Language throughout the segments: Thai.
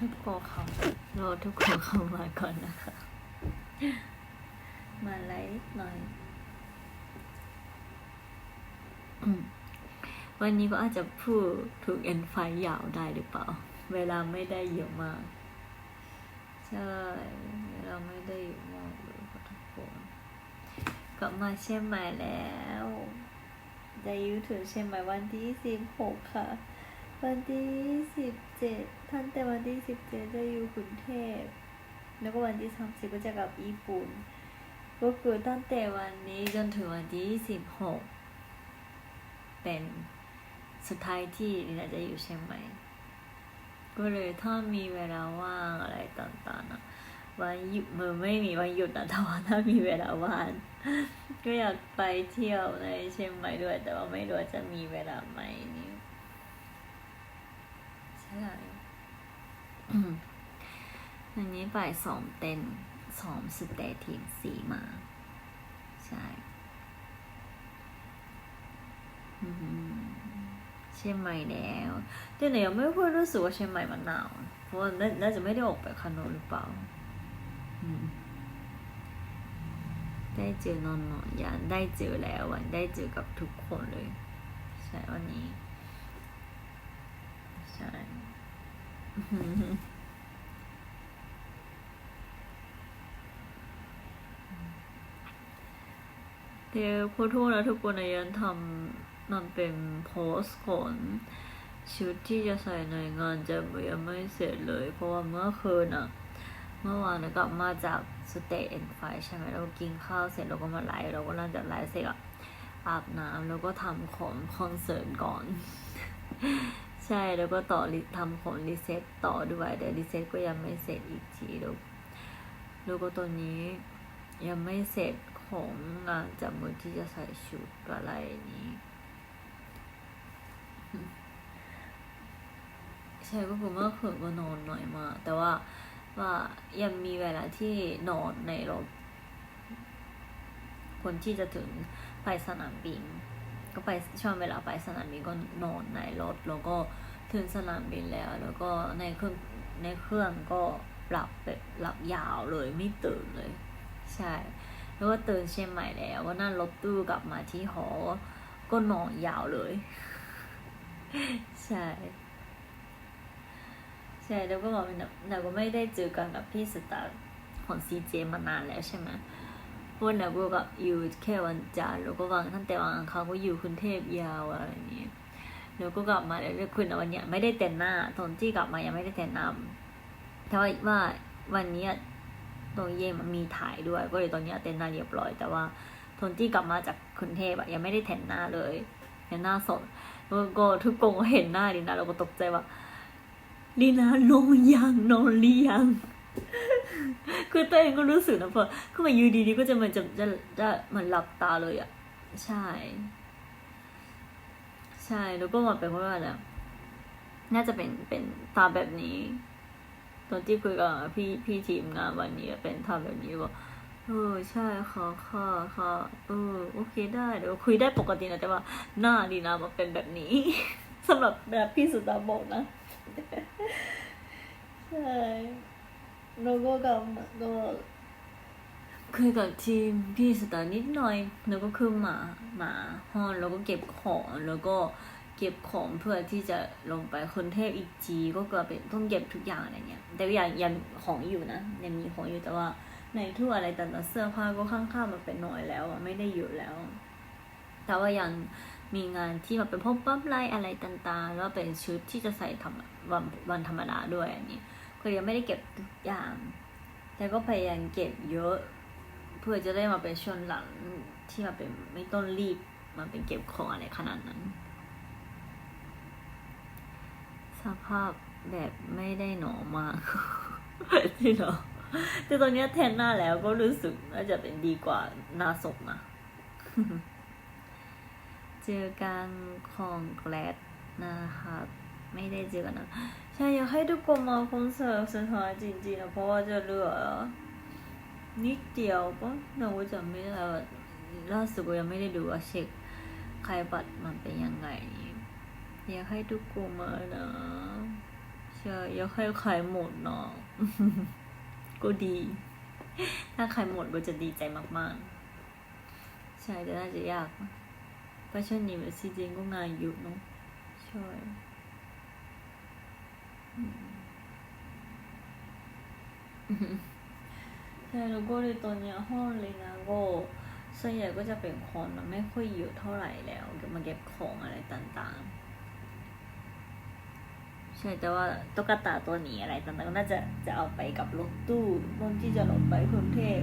ทุกคนเขารอทุกคนเข้ามาก่อนนะคะ มาไลฟ์หน่อย วันนี้ก็อาจจะพูดถูกเอ็นไฟยาวได้หรือเปล่า เวลาไม่ได้เยอะมาก ใช่ เวลาไม่ได้เยอะมากเลยทุกคนกลับมาเชียงใหม่แล้ว ได้ยูทูบเชียงใหม่วันที่สิบหกค่ะ วันที่สิบเจ็ดท่านแต่วันที่สิบเจ็ดจะอยู่กรุงเทพ แล้วก็วันที่สามสิบก็จะกลับญี่ปุ่น ก็คือตั้งแต่วันนี้จนถึงวันที่สิบหกเป็นสุดท้ายที่นี่นาจะอยู่เชียงใหม่ ก็เลยถ้ามีเวลาว่างอะไรต่างๆนะวันหยุดมันไม่มีวันหยุดนะแต่ว่าถ้ามีเวลาว่างก็อยากไปเที่ยวในเชียงใหม่ด้วย แต่ว่าไม่รู้จะมีเวลาไหมนี่ ใช่อืมอันนี้บ่ายสองเต้นสองสเตทีมสีมา ใช่อืมเชียงใหม่แล้วแต่หนูยังไม่ค่อยรู้สึกว่าเชียงใหม่มันหนาวเพราะว่าน่าจะไม่ได้ออกไปข้านอกหรือเปล่าได้เจอนอนนอนยานได้เจอแล้ววันได้เจอกับทุกคนเลย ใช่วันนี้ ใช่ เดี๋ยวขอโทษนะทุกคนในยันทำมันเป็นโพสต์ก่อนชุดที่จะใส่ในงานจะยังไม่เสร็จเลย เพราะว่าเมื่อคืนอะเมื่อวานกลับมาจากสเตย์เอ็นไฟใช่ไหมเรากินข้าวเสร็จเราก็มาไลฟ์เราก็หลังจากไลฟ์เสร็จอะอาบน้ำแล้วก็ทำของคอนเสิร์ตก่อน ใช่แล้วก็ต่อรีทำของรีเซ็ตต่อด้วยแต่รีเซ็ตก็ยังไม่เสร็จอีกทีแล้วแล้วก็ตัวนี้ยังไม่เสร็จของงานจับมือที่จะใส่ชุดอะไรนี้ใช่ก็คือเมื่อคืนก็นอนหน่อยมา แต่ว่าว่ายังมีเวลาที่นอนในรถคนที่จะถึงไปสนามบิน ก็ไปช่วงเวลาไปสนามบินก็นอนในรถแล้วก็ถึงสนามบินแล้ว แล้วก็ในเครื่องในเครื่องก็หลับแบบหลับยาวเลยไม่ตื่นเลย ใช่ แล้วก็ตื่นเชียงใหม่แล้วก็นั่งรถตู้กลับมาที่หอ ก็นอนยาวเลย ใช่ใช่แล้วก็บอกเป็นแบบเราก็ไม่ได้เจอกันกับพี่สตาร์ของซีเจมานานแล้วใช่ไหม เพราะว่าเราก็แบบอยู่แค่วันจันทร์แล้วก็วางตั้งแต่วันอังคารก็อยู่กรุงเทพยาวอะไรอย่างเงี้ยแล้วก็กลับมาแล้วคืนวันเนี้ยไม่ได้แต่งหน้าตอนที่กลับมายังไม่ได้แต่งหน้าแต่ว่าว่าวันเนี้ยตรงเย็นมันมีถ่ายด้วย ก็เลยตอนเนี้ยแต่งหน้าเรียบร้อย แต่ว่าตอนที่กลับมาจากกรุงเทพอะยังไม่ได้แต่งหน้าเลยแต่หน้าสดแล้วก็ทุกคนก็เห็นหน้าดินะเราก็ตกใจว่าลีนาลงยังนอนหรือยัง คือตัวเองก็รู้สึกนะพอขึ้นมาอยู่ดีๆก็จะมันจะจะจะมันหลับตาเลยอะ ใช่ ใช่แล้วก็มาเป็นว่าอะไรน่าจะเป็นเป็นตาแบบนี้ ตอนที่คุยกับพี่พี่ทีมงานวันนี้เป็นทาแบบนี้บอกเออใช่ค่ะค่ะค่ะเออโอเคได้เดี๋ยวคุยได้ปกตินะแต่ว่าหน้าดีนะมันเป็นแบบนี้สำหรับแบบพี่สุดาบอกนะ ใช่ แล้วก็กับมาก็คุยกับทีมพี่สตาร์นิดหน่อย แล้วก็คือหมาหมาห้อนแล้วก็เก็บของแล้วก็เก็บของเพื่อที่จะลงไปคนเทพอีกจีก็เกิดเป็นต้องเก็บทุกอย่างอะไรเงี้ย แต่ก็ยังยังของอยู่นะยังมีของอยู่แต่ว่า ในทั่วอะไรแต่างๆเสื้อผ้าก็ข้างๆมันเป็นน้อยแล้วอะไม่ได้เยอะแล้ว แต่ว่ายังมีงานที่มาเป็นพบปั๊บไลน์อะไรต่างๆแล้วเป็นชุดที่จะใส่ทำวันวันธรรมดาด้วยอันนี้ ก็ยังไม่ได้เก็บทุกอย่าง แต่ก็พยายามเก็บเยอะ เพื่อจะได้มาเป็นช่วงหลังที่มาเป็นไม่ต้องรีบมาเป็นเก็บของอะไรขนาดนั้น สภาพแบบไม่ได้หนอมากที่เนาะแต่ตอนนี้แทนหน้าแล้วก็รู้สึกน่าจะเป็นดีกว่าหน้าศพนะ เจอกันของแกลดนะคะ ไม่ได้เจอกันนะใช่อยากให้ทุกคนมาคอนเสิร์ตสุดท้ายจริงๆนะเพราะว่าจะเหลือนิดเดียวปะเราก็จะไม่ได้ว่าล่าสุดก็ยังไม่ได้ดูว่าเช็คใครบัตรมันเป็นยังไง อยากให้ทุกคนมานะใช่อยากให้ขายหมดเนาะก็ดี ถ้าขายหมดก็จะดีใจมากๆ ใช่แต่น่าจะยากเพราะช่วงนี้แบบซีเจนก็งานเยอะเนาะใช่ ใช่แล้วก็เลยตอนเนี้ยห้องเลยนะก็ส่วนใหญ่ก็จะเป็นคนนะไม่ค่อยเยอะเท่าไหร่แล้วเก็บมาเก็บของอะไรต่างๆ ใช่แต่ว่าตุ๊กตาตัวนี้อะไรต่างๆก็น่าจะจะเอาไปกับรถตู้บนที่จะรถไปกรุงเทพ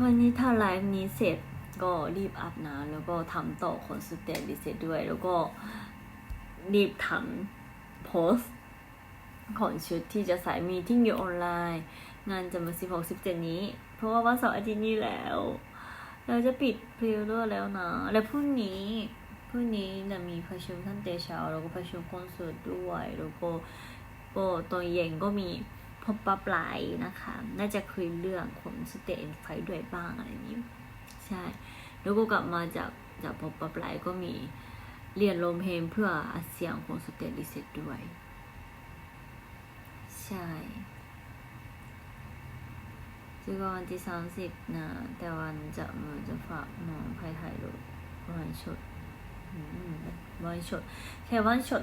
วันนี้ถ้าไลฟ์นี้เสร็จ ก็รีบอาบน้ำแล้วก็ทำต่อคอนสเตนดิเสร็จด้วย แล้วก็รีบทำโพสของชุดที่จะใส่มีที่อยู่ออนไลน์ งานจะมาสิบหกสิบเจ็ดนี้ เพราะว่าวันเสาร์อาทิตย์นี้แล้ว เราจะปิดพรีออเดอร์แล้วนะ และพรุ่งนี้พรุ่งนี้จะมีประชุมท่านเตเช้าแล้วก็ประชุมคอนเสิร์ตด้วยแล้วก็ก็ตอนเย็นก็มีพบปะปลายนะคะ น่าจะคุยเรื่องของสเตนไฟด้วยบ้างอะไรอย่างนี้ ใช่แล้วก็กลับมาจากจากพบปะปลายก็มีเรียนร้องเพลงเพื่ออาเซียนของสเตนดิเซตด้วย ใช่这个วันที่สามสิบนะ แต่วันจะมือจะฝากน้องไปถ่ายรูปวันชดวันชดแค่วันชด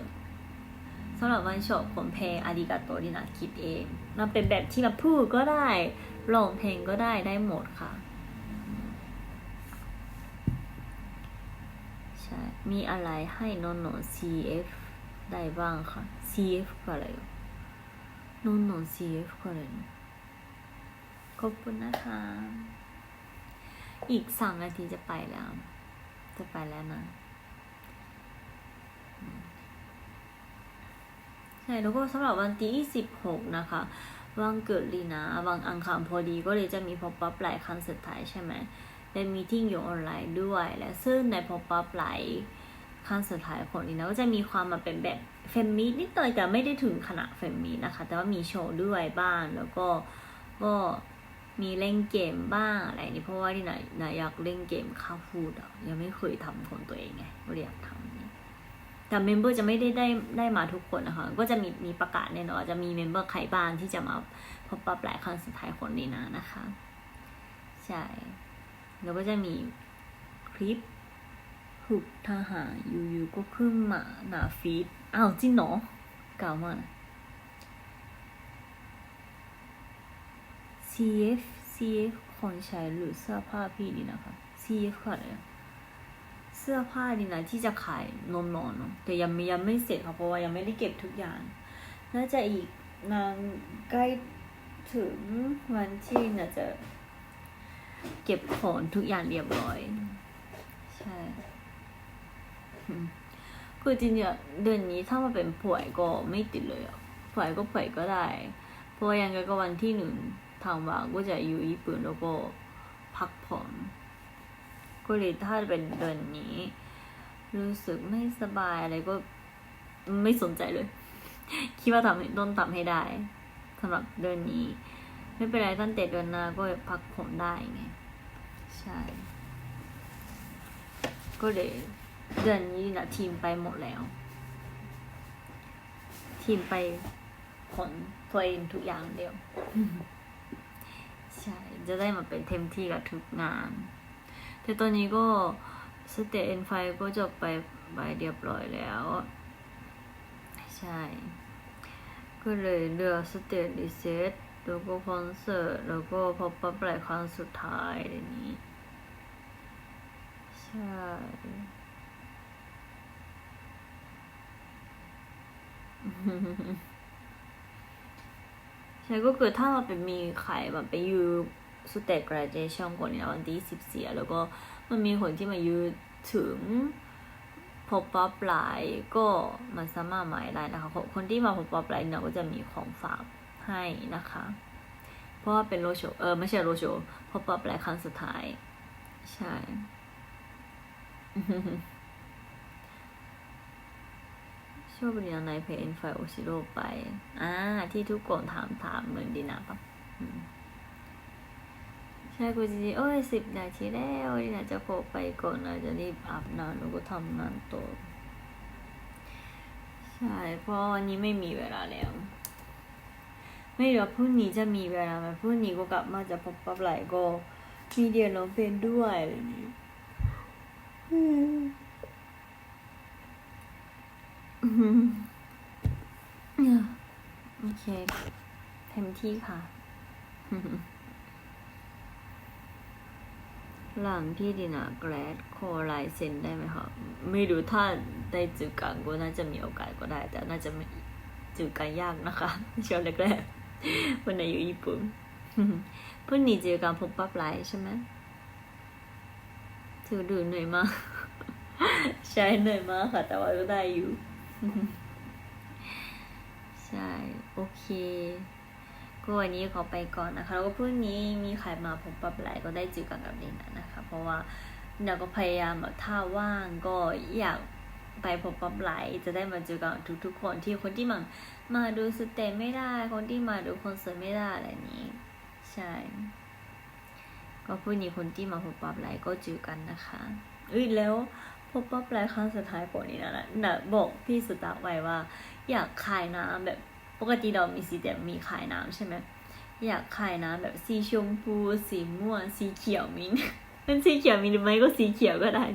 สำหรับวันชดผมเพลงอาริกาโตดินะคิดเอง มันเป็นแบบที่มาพูดก็ได้ร้องเพลงก็ได้ได้หมดค่ะ ใช่ มีอะไรให้นนน CF ได้บ้างค่ะ CF ก็อะไรอะนนน CF ก็เลยนะขอบคุณนะคะ อีกสามนาทีจะไปแล้ว จะไปแล้วนะใช่แล้วก็สำหรับวันที่26 นะคะ วันเกิดลีนาวันอังคารพอดีก็เลยจะมีพอปั๊บไลฟ์ครั้งสุดท้ายใช่ไหม ได้มีทิ้งอยู่ออนไลน์ด้วย และซึ่งในพอปั๊บไลฟ์ครั้งสุดท้ายของลีนาก็จะมีความมาเป็นแบบเฟมมีนิดหน่อยแต่ไม่ได้ถึงขนาดเฟมมีนะคะ แต่ว่ามีโชว์ด้วยบ้างแล้วก็ก็มีเล่นเกมบ้างอะไรนี่เพราะว่าที่ไหนนะอยากเล่นเกมค่าฟูดอะยังไม่เคยทำของตัวเองไงก็อยากทำนี่แต่เมมเบอร์จะไม่ได้ได้ได้มาทุกคนนะคะ ก็จะมีมีประกาศแน่นอนจะมีเมมเบอร์ใครบ้างที่จะมาพบปะแปลายครั้งสุดท้ายคนนี้นะนะคะ ใช่ แล้วก็จะมีคลิปหุบทหารอยู่ๆก็ขึ้นมาหน้าฟีดอ้าวจริงเหรอเก่ามาก CF CF คนใช้หรือเสื้อผ้าพี่ดีนะคะ CF คือะไรอะเสื้อผ้าดีนะที่จะขายนมนอนเนาะแต่ยังไม่ยังไม่เสร็จค่ะเพราะว่ายังไม่ได้เก็บทุกอย่าง น่าจะอีกนานใกล้ถึงวันที่น่าจะ เก็บของทุกอย่างเรียบร้อย ใช่คือจริงๆเดือนนี้ถ้ามาเป็นป่วยก็ไม่ติดเลยอะป่วยก็ป่วยก็ได้ เพราะว่ายังไงก็วันที่หนึ่งทางว่าก็จะอยู่ญี่ปุ่นแล้วก็พักผ่อนก็เลยถ้าเป็นเดือนนี้ รู้สึกไม่สบายอะไรก็ไม่สนใจเลย คิดว่าทำให้ต้องทำให้ได้สำหรับเดือนนี้ ไม่เป็นไรตั้งแต่เดือนหน้าก็พักผ่อนได้ไง ใช่ ก็เลยเดือนนี้นะทีมไปหมดแล้ว ทีมไปผลตัวเองทุกอย่างเดียว ใช่ จะได้มาเป็นเต็มที่กับทุกงาน แต่ตอนนี้ก็สเตจเอ็นไฟก็จบไปไปเรียบร้อยแล้ว ใช่ ก็เลยเลือกสเตจรีเซ็ตแล้วก็คอนเสิร์ตแล้วก็พบปะปลายครั้งสุดท้ายอะไรนี้ ช่ ใช่ก็คือถ้าเราเป็นมีใครแบบไปยูสเตจ graduation ก่นเนี่ยวันที่สิบสี่แล้วก็มันมีคนที่มายืดถึงพบป๊อปไลน์ก็มันสามารถหมายได้นะคะคนคนที่มาพบป๊อปไลน์เนี่ยก็จะมีของฝากให้นะคะ เพราะว่าเป็นโรโชเออไม่ใช่โรโชพบป๊อปไลน์ครั้งสุดท้าย ใช่ ชอบเรียนในเพจไฟโอชิโร่ไป อ่า ที่ทุกคนถามถามเหมือนดีนะปะใช่กูจริงๆโอ้ยสิบนาทีแล้วดีนะจะโคไปก่อนนะจะรีบอาบน้ำแล้วก็ทำงานต่อช่เพราะวันนี้ไม่มีเวลาแล้ว ไม่รู้พรุ่งนี้จะมีเวลาไหมพรุ่งนี้ก็กลับมาจะพบกับไหลก็มีเรียนร้องเพลงด้วยอะไรอย่างนี้ โอเค เต็มที่ค่ะ หลังพี่ดินาแกรดโคลายเซ็นได้ไหมคะไม่รู้ถ้าได้เจอกันก็น่าจะมีโอกาสก็ได้ แต่น่าจะไม่เจอกันยากนะคะช่วงแรกๆวันไหนอยู่ญี่ปุ่นพรุ่งนี้เจอกันพบปั๊บไลฟ์ใช่ไหม ถือดูเหนื่อยมาก ใช่เหนื่อยมากค่ะ แต่ว่าก็ได้อยู่ ใช่ โอเคก็วันนี้ขอไปก่อนนะคะ แล้วก็พรุ่งนี้มีใครมาผมปรับไหลก็ได้เจอกันกับดินานะคะ เพราะว่าเดี๋ยวก็พยายามแบบถ้าว่างก็อยากไปผมปรับไหลจะได้มาเจอกันทุกๆคนที่คนที่มามาดูสเตจไม่ได้ คนที่มาดูคอนเสิร์ตไม่ได้อะไรนี้ ใช่ ก็พรุ่งนี้คนที่มาพบปรับไหลก็เจอกันนะคะเอ้ยแล้วพบปรับไหลครั้งสุดท้ายปกนี้นะนะน่ะบอกพี่สุตาไว้ว่า อยากขายน้ำแบบปกติเรามีสีแดงมีขายน้ำใช่ไหมอยากขายน้ำแบบสีชมพูสีม่วงสีเขียวมิ้นท์เป็นสีเขียวมีหรือไม่ก็สีเขียวก็ได้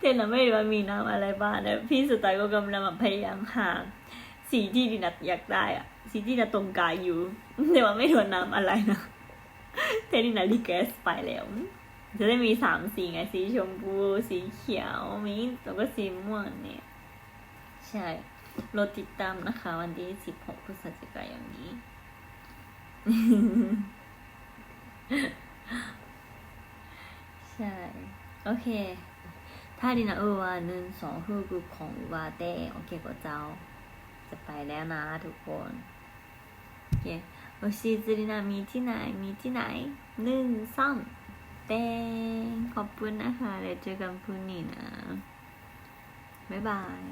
แต่เราไม่รู้ว่ามีน้ำอะไรบ้างนะพี่สุดท้าก็กำลังพยายามหาสีที่ดินัทอยากได้อะสีที่ดินัทตรงกายอยู่แต่ว่าไม่รู้ว่าน้ำอะไรนะ แต่ดินัทรีเกสไปแล้ว จะได้มีสามสีไงสีชมพูสีเขียวมิ้นท์แล้วก็สีม่วงเนี่ย ใช่รถติดตามนะคะ วันที่16พฤศจิกายนนี้ ใช่ โอเคถ้าดินาเออว่าหนึ่งสองคือกุของวาเต้โอเคก็เจ้า จะไปแล้วนะทุกคน โอเค โอชิจิรินามีที่ไหนมีที่ไหนหนึ่งสองเต้งขอบคุณนะคะเดี๋ยวเจอกันพรุ่งนี้นะ บ๊ายบาย